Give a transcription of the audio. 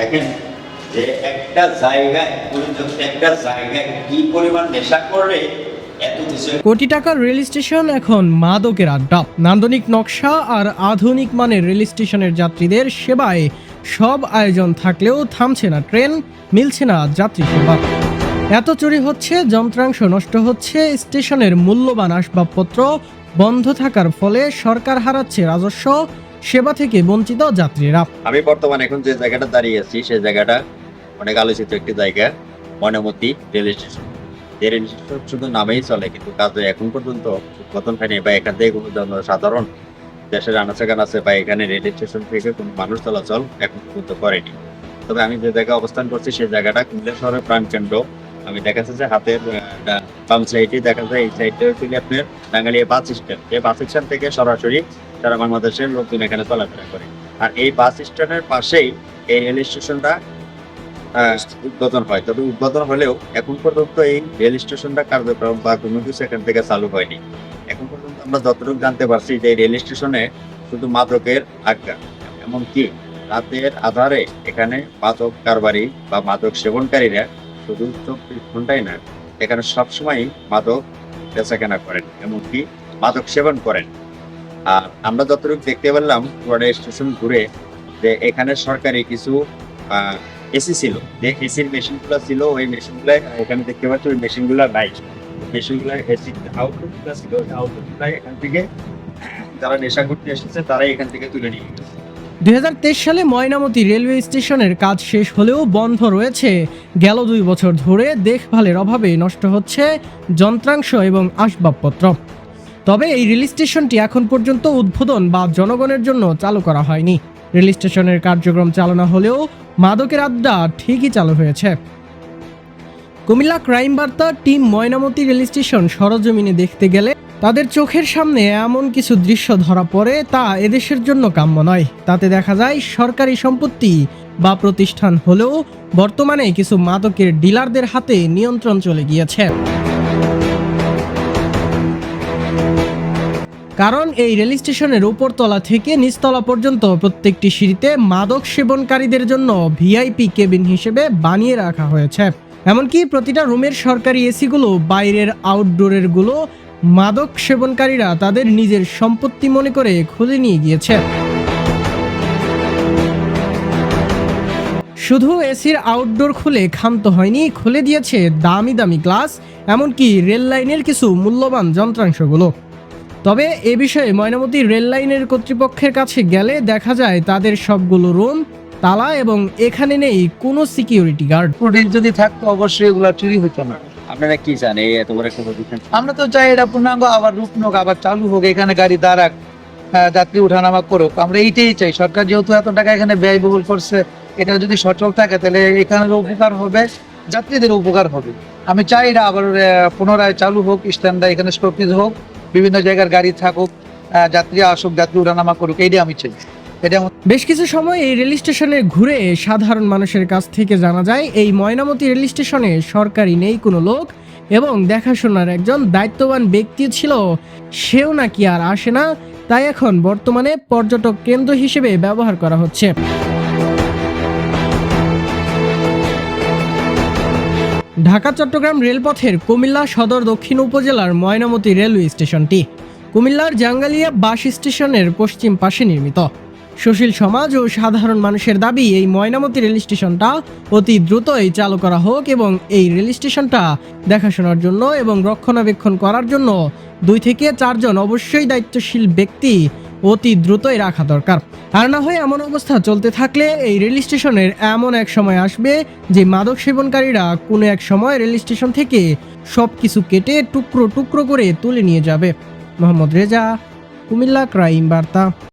দেখেন যে একটা জায়গায় একটা জায়গায় কি পরিমাণ নেশা কিছু কোটি টাকার রেল স্টেশন এখন মাদকের আড্ডা। নান্দনিক নকশা আর আধুনিক মানের রেল স্টেশনের যাত্রীদের সেবায় সব আয়োজন থাকলেও থামছে না ট্রেন, মিলছে না যাত্রী সেবা। এত চুরি হচ্ছে, যন্ত্রাংশ নষ্ট হচ্ছে, স্টেশনের মূল্যবান আসবাবপত্র বন্ধ থাকার ফলে সরকার হারাচ্ছে রাজস্ব সেবা থেকে বঞ্চিত যাত্রীরা। আমি বর্তমানে এখন যে জায়গাটা দাঁড়িয়ে আছি সেই জায়গাটা অনেক আলোচিত একটি জায়গা, Mainamati rail station. Rail station শুধু নামেই চলে, কিন্তু কাজে এখন পর্যন্ত উদ্বোধন হয়নি বা এখান থেকে কোনো সাধারণ দেশের আনাচে আছে বা এখানে রেল স্টেশন থেকে কোনো মানুষ চলাচল এখন পর্যন্ত করেনি। তবে আমি যে জায়গায় অবস্থান করছি সেই জায়গাটা কুমিল্লা শহরের প্রাণকেন্দ্র। আমি দেখা যাচ্ছে যে হাতের বাম সাইডে দেখা যায়, এই সাইডে হচ্ছে আপনার টাঙ্গালিয়া বাস স্ট্যান্ড। এই বাস স্ট্যান্ড থেকে সরাসরি সারা বাংলাদেশের লোকজন এখানে চলাফেরা করে। আর এই বাস স্ট্যান্ডের পাশেই এই রেল স্টেশনটা উদ্বোধন হয়। তবে উদ্বোধন হলেও এখন পর্যন্ত এই রেল স্টেশনটা কার্যক্রম বা কোনো কিছু এখান থেকে চালু হয়নি। এখন পর্যন্ত আমরা যতটুকু জানতে পারছি যে রেল স্টেশনে শুধু মাদকের আজ্ঞা এমনকি রাতের আধারে এখানে মাদক কারবারি বা মাদক সেবনকারীরা শুধু চব্বিশ ঘন্টাই না, এখানে সবসময় মাদক বেচা কেনা করেন, এমনকি মাদক সেবন করেন। আর আমরা যতটুকু দেখতে পারলাম পুরো স্টেশন ঘুরে যে এখানে সরকারি কিছু এসি ছিল। যে এসির মেশিনগুলো ছিল, ওই মেশিনগুলো এখানে দেখতে পাচ্ছি, ওই মেশিনগুলো নাই। মেশিনগুলো এসি আউটলুকগুলো ছিল আউটলুকগুলো এখান থেকে যারা নেশা করতে এসেছে, তারাই এখান থেকে তুলে নিয়ে গেছে। দুই সালে ময়নামতি রেলওয়ে স্টেশনের কাজ শেষ হলেও বন্ধ রয়েছে। গেল দুই বছর ধরে দেখভালের অভাবে নষ্ট হচ্ছে যন্ত্রাংশ এবং আসবাবপত্র। তবে এই রেল স্টেশনটি এখন পর্যন্ত উদ্বোধন বা জনগণের জন্য চালু করা হয়নি। রেল স্টেশনের কার্যক্রম চালনা হলেও মাদকের আড্ডা ঠিকই চালু হয়েছে। কুমিল্লা ক্রাইম বার্তা টিম ময়নামতি রেল স্টেশন সরজমিনে দেখতে গেলে তাদের চোখের সামনে এমন কিছু দৃশ্য ধরা পড়ে তা এদেশের জন্য কাম্য নয়। তাতে দেখা যায় সরকারি সম্পত্তি বা প্রতিষ্ঠান হলেও বর্তমানে কিছু মাদকের ডিলারদের হাতে নিয়ন্ত্রণ চলে গিয়েছে। কারণ এই রেল স্টেশনের উপরতলা থেকে নিচতলা পর্যন্ত প্রত্যেকটি সিঁড়িতে মাদক সেবনকারীদের জন্য ভিআইপি কেবিন হিসেবে বানিয়ে রাখা হয়েছে। এমনকি প্রতিটা রুমের সরকারি এসিগুলো, বাইরের আউটডোরেরগুলো মাদক সেবনকারীরা তাদের নিজের সম্পত্তি মনে করে খুলে নিয়ে গিয়েছে। শুধু এসির আউটডোর খুলে ক্ষান্ত হয়নি, খুলে দিয়েছে দামি দামি গ্লাস, এমনকি রেল লাইনের কিছু মূল্যবান যন্ত্রাংশগুলো। তবে এ বিষয়ে ময়নামতি রেল লাইনের কর্তৃপক্ষের কাছে গেলে দেখা যায় তাদের সবগুলো রুম তালা এবং এখানে নেই কোনো সিকিউরিটি গার্ড প্রোটিন যদি থাকতো অবশ্যই এগুলা চুরি হতো না। আপনারা কি চান এই এত বড় একটা প্রতিষ্ঠান আমরা তো চাই এটা পূর্ণাঙ্গ আবার রূপ নোক আবার চালু হোক এখানে গাড়ি দাঁড়াক আহ, যাত্রী উঠানামা করুক। আমরা এইটাই চাই। সরকার যেহেতু এত টাকা এখানে ব্যয়বহুল করছে এটা যদি সচল থাকে তাহলে এখানের উপকার হবে যাত্রীদের উপকার হবে। আমি চাই এটা আবার পুনরায় চালু হোক স্ট্যান্ডটা এখানে স্টপিজ হোক। বিভিন্ন জায়গার গাড়ি থাকুক যাত্রী আসুক, যাত্রী উঠানামা করুক, এইটাই আমি চাই। বেশ কিছু সময় এই রেল স্টেশনে ঘুরে সাধারণ মানুষের কাছ থেকে জানা যায়, এই ময়নামতি রেল স্টেশনে সরকারি নেই কোনো লোক এবং দেখাশোনার একজন দায়িত্ববান ব্যক্তি ছিল, সেও নাকি আর আসে না, তাই এখন বর্তমানে পর্যটক কেন্দ্র হিসেবে ব্যবহার করা হচ্ছে। ঢাকা, চট্টগ্রাম রেলপথের কুমিল্লা সদর দক্ষিণ উপজেলার ময়নামতি রেলওয়ে স্টেশনটি কুমিল্লার জাঙ্গালিয়া বাস স্টেশনের পশ্চিম পাশে নির্মিত। সুশীল সমাজ ও সাধারণ মানুষের দাবি, এই ময়নামতি রেল স্টেশনটা অতি দ্রুতই চালু করা হোক এবং এই রেল স্টেশনটা দেখাশোনার জন্য এবং রক্ষণাবেক্ষণ করার জন্য দুই থেকে চারজন অবশ্যই দায়িত্বশীল ব্যক্তি অতি দ্রুতই রাখা দরকার। আর না হয় এমন অবস্থা চলতে থাকলে এই রেল স্টেশনের এমন এক সময় আসবে যে মাদক সেবনকারীরা কোনো এক সময় রেল স্টেশন থেকে সব কিছু কেটে টুকরো টুকরো করে তুলে নিয়ে যাবে। মোহাম্মদ রেজা, কুমিল্লা, ক্রাইম বার্তা।